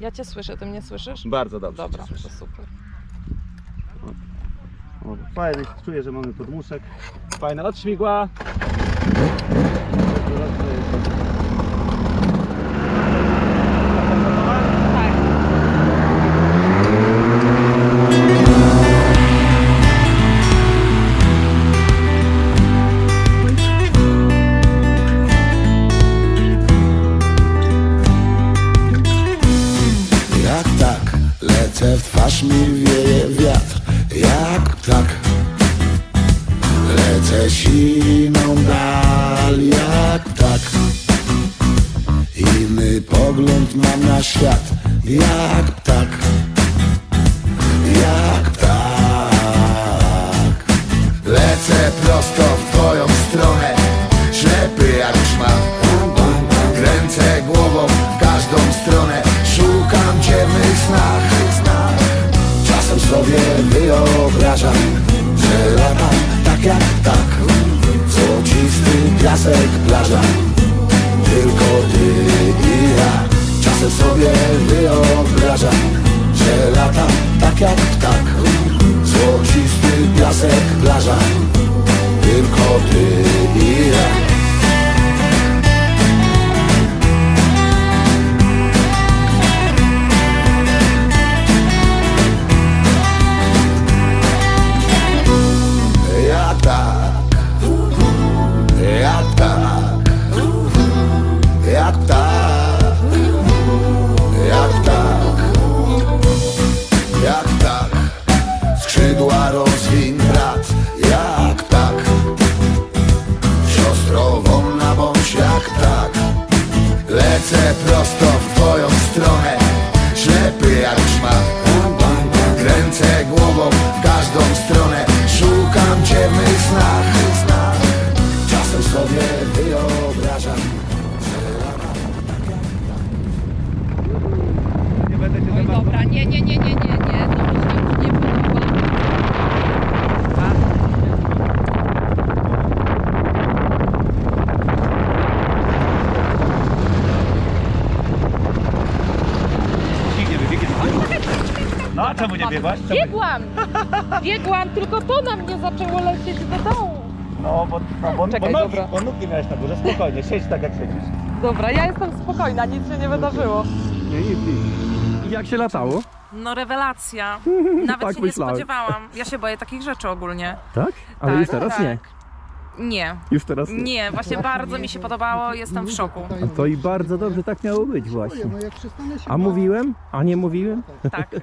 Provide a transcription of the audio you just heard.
Ja cię słyszę, ty mnie słyszysz? Bardzo dobrze. Dobra, cię słyszę. to super. O, fajny, czuję, że mamy podmuszek. Fajne od w twarz mi wieje wiatr. Jak tak, lecę siną dal Jak tak, inny pogląd mam na świat. Jak tak, piasek plaża. Tylko ty i ja Czasem sobie wyobrażam Że latam tak jak ptak. Złocisty piasek plaża. Tylko ty lecę No a czemu nie biegłaś? Czemu? Biegłam! Biegłam, tylko to na mnie zaczęło lecieć do dołu. No bo, no, bo, Czekaj, bo, dobra. nóg, bo nóg nie miałeś na górze. Spokojnie, siedź tak jak siedzisz. Dobra, ja jestem spokojna, nic się nie wydarzyło. Nie, nie, nie. I jak się latało? No rewelacja. Nawet Tak się nie myślałem. spodziewałam. Ja się boję takich rzeczy ogólnie. Tak? Ale Tak, już teraz tak. nie. Nie, Już teraz nie. nie, właśnie bardzo mi się podobało, jestem w szoku. A to i bardzo dobrze tak miało być właśnie. A mówiłem? A nie mówiłem? Tak.